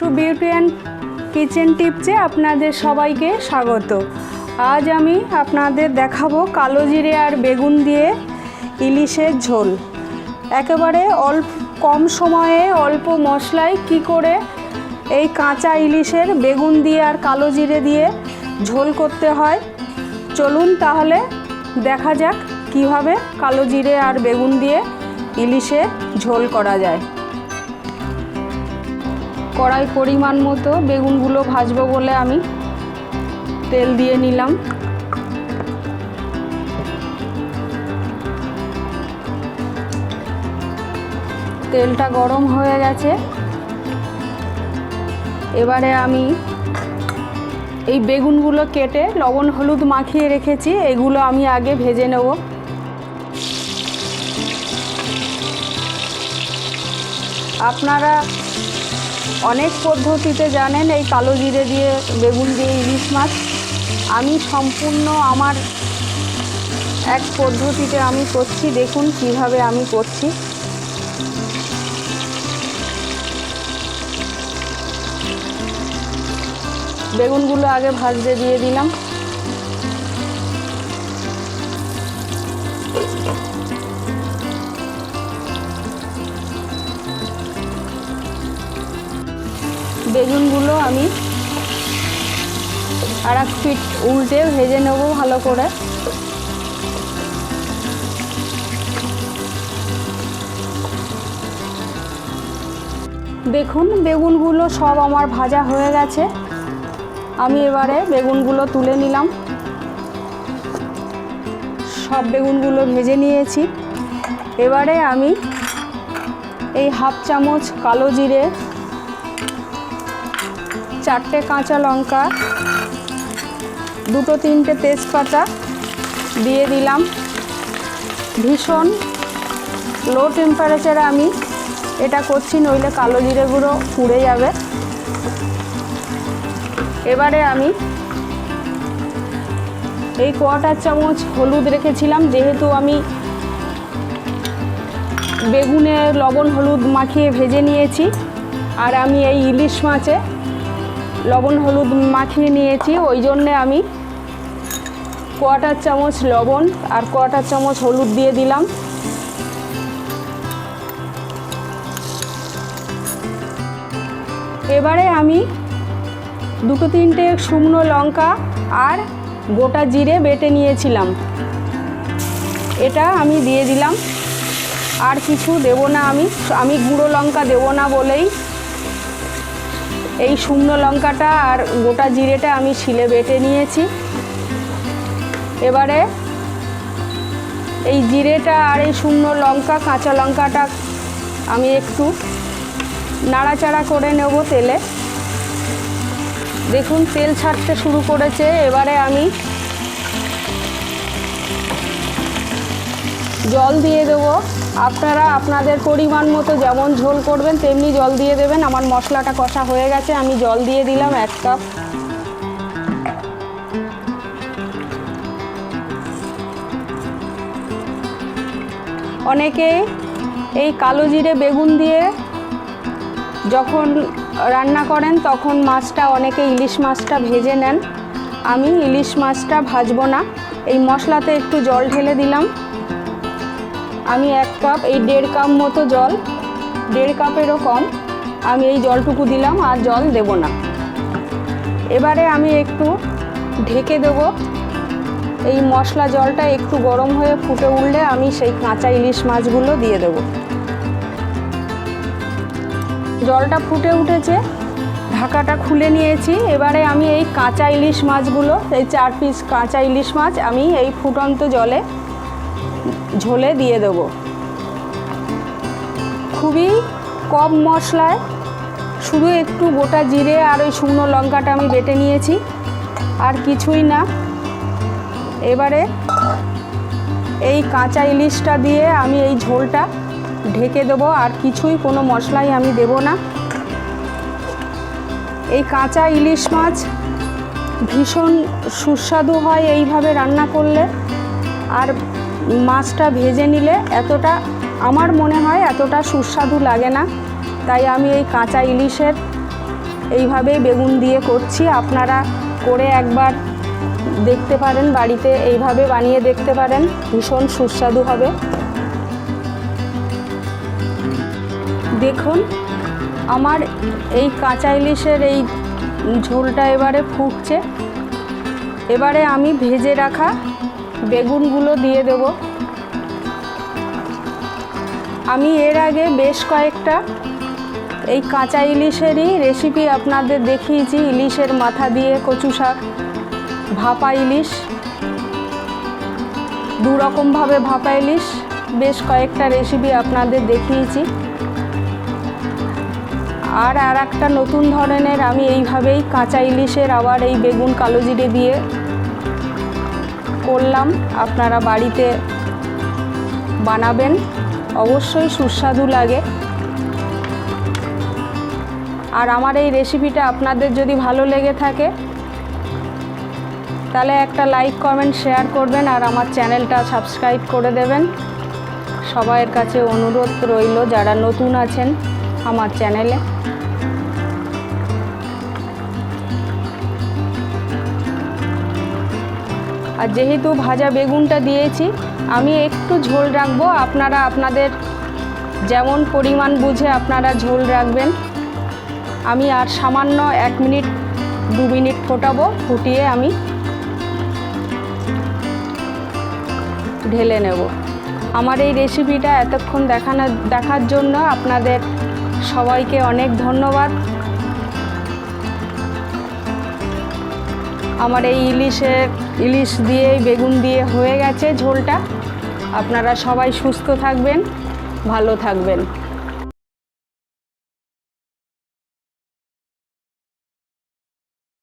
Two beauty and kitchen টিপসে আপনাদের সবাইকে স্বাগত। আজ আমি আপনাদের দেখাবো কালো জিরে আর বেগুন দিয়ে ইলিশের ঝোল। একেবারে অল্প, কম সময়ে অল্প মশলায় কি করে এই কাঁচা ইলিশের বেগুন দিয়ে আর কালো জিরে দিয়ে ঝোল করতে হয়, চলুন তাহলে দেখা যাক কীভাবে কালো জিরে আর বেগুন দিয়ে ইলিশে ঝোল করা যায়। কড়াই পরিমাণ মতো বেগুনগুলো ভাজবো বলে আমি তেল দিয়ে নিলাম। তেলটা গরম হয়ে গেছে। এবারে আমি এই বেগুনগুলো কেটে লবণ হলুদ মাখিয়ে রেখেছি, এগুলো আমি আগে ভেজে নেব। আপনারা অনেক পদ্ধতিতে জানেন, এই কালো জিরে দিয়ে, বেগুন দিয়ে ইলিশ মাছ। আমি সম্পূর্ণ আমার এক পদ্ধতিতে আমি করছি। দেখুন কীভাবে আমি করছি। বেগুনগুলো আগে ভাজতে দিয়ে দিলাম। বেগুনগুলো আমি আর এক ফিট উল্টে ভেজে নেব ভালো করে। দেখুন, বেগুনগুলো সব আমার ভাজা হয়ে গেছে। আমি এবারে বেগুনগুলো তুলে নিলাম। সব বেগুনগুলো ভেজে নিয়েছি। এবারে আমি এই হাফ চামচ কালো জিরে চারটে কাঁচা লঙ্কা, দুটো তিনটে তেজপাতা দিয়ে দিলাম। ভীষণ লো টেম্পারেচারে আমি এটা করছি, নইলে কালো জিরে গুঁড়ো পুড়ে যাবে। এবারে আমি এই কোয়াটার চামচ হলুদ রেখেছিলাম, যেহেতু আমি বেগুনে লবণ হলুদ মাখিয়ে ভেজে নিয়েছি। আর আমি এই ইলিশ মাছে লবণ, হলুদ মাখিয়ে নিয়েছি। ওই জন্যে আমি কোয়াটার চামচ লবণ আর কোয়াটার চামচ হলুদ দিয়ে দিলাম। এবারে আমি দুটো তিনটে শুকনো লঙ্কা আর গোটা জিরে বেটে নিয়েছিলাম। এটা আমি দিয়ে দিলাম। আর কিছু দেব না আমি। আমি গুঁড়ো লঙ্কা দেব না বলেই এই শুকনো লঙ্কাটা আর গোটা জিরেটা আমি শিলে বেটে নিয়েছি। এবারে এই জিরেটা আর এই শুকনো লঙ্কা, কাঁচা লঙ্কাটা আমি একটু নাড়াচাড়া করে নেব তেলে। দেখুন, তেল ছাড়তে শুরু করেছে। এবারে আমি জল দিয়ে দেবো। আপনারা আপনাদের পরিমাণ মতো যেমন ঝোল করবেন, তেমনি জল দিয়ে দেবেন। আমার মশলাটা কষা হয়ে গেছে, আমি জল দিয়ে দিলাম এক কাপ। অনেকে এই কালো জিরে বেগুন দিয়ে যখন রান্না করেন, তখন মাছটা, অনেকে ইলিশ মাছটা ভেজে নেন। আমি ইলিশ মাছটা ভাজবো না। এই মশলাতে একটু জল ঢেলে দিলাম। আমি এক কাপ এই দেড় কাপ মতো জল, দেড় কাপেরও কম, আমি এই জলটুকু দিলাম আর জল দেব না। এবারে আমি একটু ঢেকে দেব। এই মশলা জলটা একটু গরম হয়ে ফুটে উঠলে আমি সেই কাঁচা ইলিশ মাছগুলো দিয়ে দেবো। জলটা ফুটে উঠেছে, ঢাকাটা খুলে নিয়েছি। এবারে আমি এই কাঁচা ইলিশ মাছগুলো, এই চার পিস কাঁচা ইলিশ মাছ আমি এই ফুটন্ত জলে ঝোলে দিয়ে দেবো। খুবই কম মশলায়, শুধু একটু গোটা জিরে আর ওই শুকনো লঙ্কাটা আমি বেটে নিয়েছি, আর কিছুই না। এবারে এই কাঁচা ইলিশটা দিয়ে আমি এই ঝোলটা ঢেকে দেবো, আর কিছুই কোনো মশলাই আমি দেব না। এই কাঁচা ইলিশ মাছ ভীষণ সুস্বাদু হয় এইভাবে রান্না করলে, আর মাছটা ভেজে নিলে এতটা আমার মনে হয় এতটা সুস্বাদু লাগে না। তাই আমি এই কাঁচা ইলিশের এইভাবেই বেগুন দিয়ে করছি। আপনারা করে একবার দেখতে পারেন, বাড়িতে এইভাবে বানিয়ে দেখতে পারেন। ভীষণ সুস্বাদু হবে। দেখুন, আমার এই কাঁচা ইলিশের এই ঝোলটা এবারে ফুটছে। এবারে আমি ভেজে রাখা বেগুনগুলো দিয়ে দেব। আমি এর আগে বেশ কয়েকটা এই কাঁচা ইলিশেরই রেসিপি আপনাদের দেখিয়েছি। ইলিশের মাথা দিয়ে কচু শাক, ভাপা ইলিশ দু রকমভাবে ভাপা ইলিশ, বেশ কয়েকটা রেসিপি আপনাদের দেখিয়েছি। আর আর একটা নতুন ধরনের আমি এইভাবেই কাঁচা ইলিশের আবার এই বেগুন কালো জিরে দিয়ে করলাম। আপনারা বাড়িতে বানাবেন। অবশ্যই সুস্বাদু লাগে। আর আমার এই রেসিপিটা আপনাদের যদি ভালো লেগে থাকে, তাহলে একটা লাইক কমেন্ট শেয়ার করবেন আর আমার চ্যানেলটা সাবস্ক্রাইব করে দেবেন। সবাইয়ের কাছে অনুরোধ রইল, যারা নতুন আছেন আমার চ্যানেলে আর যেহেতু ভাজা বেগুনটা দিয়েছি, আমি একটু ঝোল রাখব। আপনারা আপনাদের যেমন পরিমাণ বুঝে আপনারা ঝোল রাখবেন। আমি আর সামান্য এক মিনিট, দু মিনিট ফোটাবো, ফুটিয়ে আমি ঢেলে নেব। আমার এই রেসিপিটা এতক্ষণ দেখানো, দেখার জন্য আপনাদের সবাইকে অনেক ধন্যবাদ। আমার এই ইলিশের ইলিশ দিয়ে বেগুন দিয়ে হয়ে গেছে ঝোলটা। আপনারা সবাই সুস্থ থাকবেন, ভালো থাকবেন।